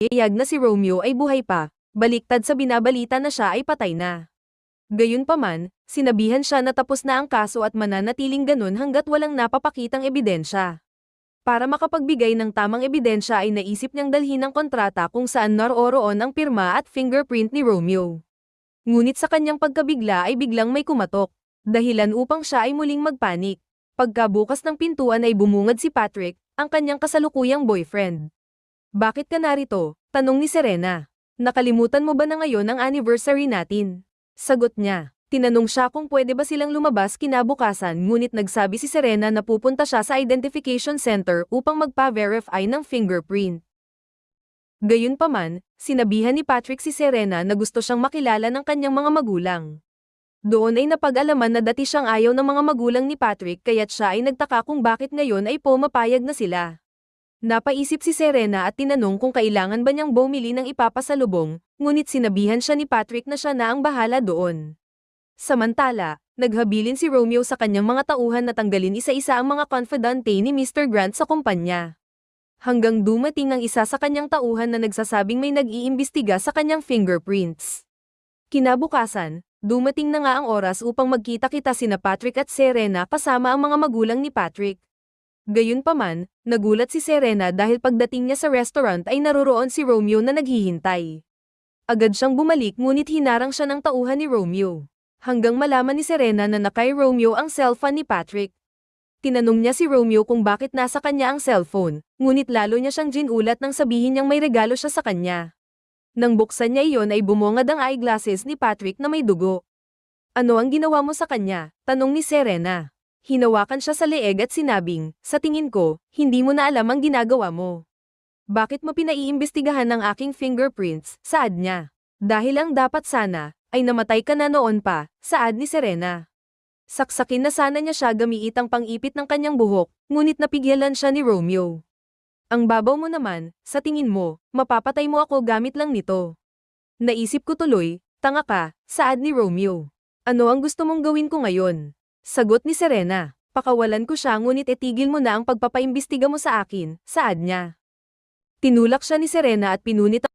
iyag na si Romeo ay buhay pa, baliktad sa binabalita na siya ay patay na. Gayunpaman, sinabihan siya na tapos na ang kaso at mananatiling ganun hanggat walang napapakitang ebidensya. Para makapagbigay ng tamang ebidensya ay naisip niyang dalhin ang kontrata kung saan naroroon ang pirma at fingerprint ni Romeo. Ngunit sa kanyang pagkabigla ay biglang may kumatok, dahilan upang siya ay muling magpanik. Pagkabukas ng pintuan ay bumungad si Patrick, ang kanyang kasalukuyang boyfriend. Bakit ka narito? Tanong ni Serena. Nakalimutan mo ba na ngayon ang anniversary natin? Sagot niya. Tinanong siya kung pwede ba silang lumabas kinabukasan ngunit nagsabi si Serena na pupunta siya sa identification center upang magpa-verify ng fingerprint. Gayunpaman, sinabihan ni Patrick si Serena na gusto siyang makilala ng kanyang mga magulang. Doon ay napag-alaman na dati siyang ayaw ng mga magulang ni Patrick kaya't siya ay nagtaka kung bakit ngayon ay pumapayag na sila. Napaisip si Serena at tinanong kung kailangan ba niyang bumili ng ipapasalubong, ngunit sinabihan siya ni Patrick na siya na ang bahala doon. Samantala, naghabilin si Romeo sa kanyang mga tauhan na tanggalin isa-isa ang mga confidante ni Mr. Grant sa kumpanya. Hanggang dumating ang isa sa kanyang tauhan na nagsasabing may nag-iimbestiga sa kanyang fingerprints. Kinabukasan, dumating na nga ang oras upang magkita-kita sina Patrick at Serena kasama ang mga magulang ni Patrick. Gayunpaman, nagulat si Serena dahil pagdating niya sa restaurant ay naroroon si Romeo na naghihintay. Agad siyang bumalik ngunit hinarang siya ng tauhan ni Romeo. Hanggang malaman ni Serena na nakay Romeo ang cellphone ni Patrick. Tinanong niya si Romeo kung bakit nasa kanya ang cellphone, ngunit lalo niya siyang ginulat nang sabihin niyang may regalo siya sa kanya. Nang buksan niya iyon ay bumungad ang eyeglasses ni Patrick na may dugo. Ano ang ginawa mo sa kanya? Tanong ni Serena. Hinawakan siya sa leeg at sinabing, sa tingin ko, hindi mo na alam ang ginagawa mo. Bakit mo pinaiimbestigahan ng aking fingerprints, saad niya. Dahil ang dapat sana, ay namatay ka na noon pa, saad ni Serena. Saksakin na sana niya siya gamiit ang pang-ipit ng kanyang buhok, ngunit napigyalan siya ni Romeo. Ang babaw mo naman, sa tingin mo, mapapatay mo ako gamit lang nito. Naisip ko tuloy, tanga ka, saad ni Romeo. Ano ang gusto mong gawin ko ngayon? Sagot ni Serena. Pakawalan ko siya ngunit etigil mo na ang pagpapaimbestiga mo sa akin, saad niya. Tinulak siya ni Serena at pinunit